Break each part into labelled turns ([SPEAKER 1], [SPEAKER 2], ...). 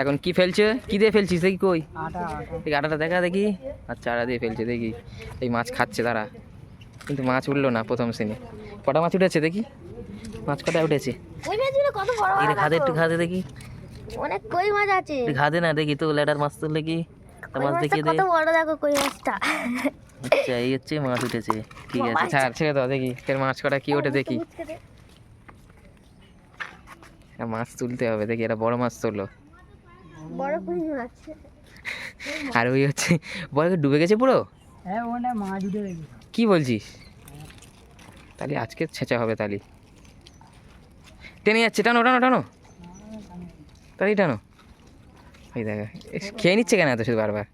[SPEAKER 1] এখন কি ফেলছে? কি দিয়ে ফেলছিস দেখি কই?
[SPEAKER 2] আটা আটা।
[SPEAKER 1] এই আটাটা দেখা দেখি? আচ্ছা আটা দিয়ে ফেলছে দেখি। এই মাছ খাচ্ছে তারা। কিন্তু মাছ উঠল না প্রথম শ্রেণি। কটা মাছ উঠেছে দেখি? মাছ কটা উঠেছে? খাদে একটু
[SPEAKER 3] দেখো।
[SPEAKER 1] খাদে দেখি।
[SPEAKER 3] অনেক কই মাছ আছে।
[SPEAKER 1] খাদে না দেখি তো লেটার মাছ তুললে কি তা মাছ দেখিয়ে দে।
[SPEAKER 3] কত বড় দেখো কই মাছটা।
[SPEAKER 1] আচ্ছা এই হচ্ছে মাছ উঠেছে। ঠিক আছে। ছাড় ছেড়ে দাও দেখি ফের মাছ কটা কি ওঠে দেখি। মাছ তুলতে হবে দেখি এটা বড় মাছ তুললো
[SPEAKER 3] বড় কই মাছ
[SPEAKER 1] আর ওই হচ্ছে বড় ডুবে গেছে পুরো?
[SPEAKER 2] হ্যাঁ মাছ উঠে রেখেছে
[SPEAKER 1] কি বলছিস? তাহলে আজকে ছেঁচা হবে তালি। টেনে যাচ্ছে টানো টানো টানো। তালি টানো। এই দেখা খেয়ে নিচ্ছে কেন এত শুধু বারবার?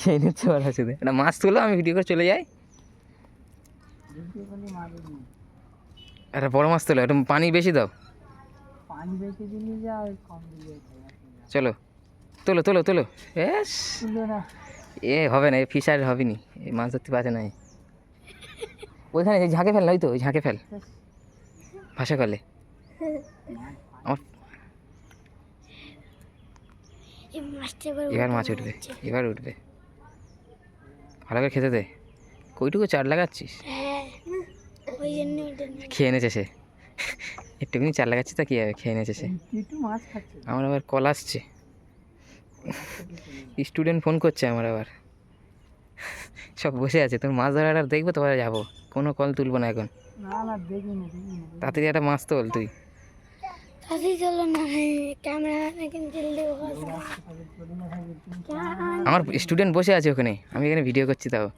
[SPEAKER 1] খেয়ে নিচ্ছে বারবার শুধু। একটা মাছ তুলো আমি ভিডিও করে চলে যাই। একটা বড় মাছ তোলো একটু পানি বেশি দাও। চলো। তোলো তোলো তোলো। এস। এ হবে না এ ফিশার হবে নি এই মাছ ধরতে পারে নাই ওইখানে এই ঝাঁকে ফেল নয় তো ওই ঝাঁকে ফেল। ভাষা কলে। আমার
[SPEAKER 3] এবার
[SPEAKER 1] মাছ উঠবে এবার উঠবে। ভালো করে খেতে দে। কইটুকু চার লাগাচ্ছিস?
[SPEAKER 3] হ্যাঁ। না।
[SPEAKER 1] খেয়ে এনেছে সে। একটুখানি চাল লাগাচ্ছি তা কী হবে? খেয়ে এনেছে সে। আমার আবার কল আসছে। স্টুডেন্ট ফোন করছে আমার আবার। সব বসে আছে। তোর মাছ ধরার আর দেখব তোমার যাব। কোনো কল তুলবো না এখন। তাড়াতাড়ি একটা মাছ তোল তুই। আমার স্টুডেন্ট বসে আছে ওখানে। আমি এখানে ভিডিও করছি তাও।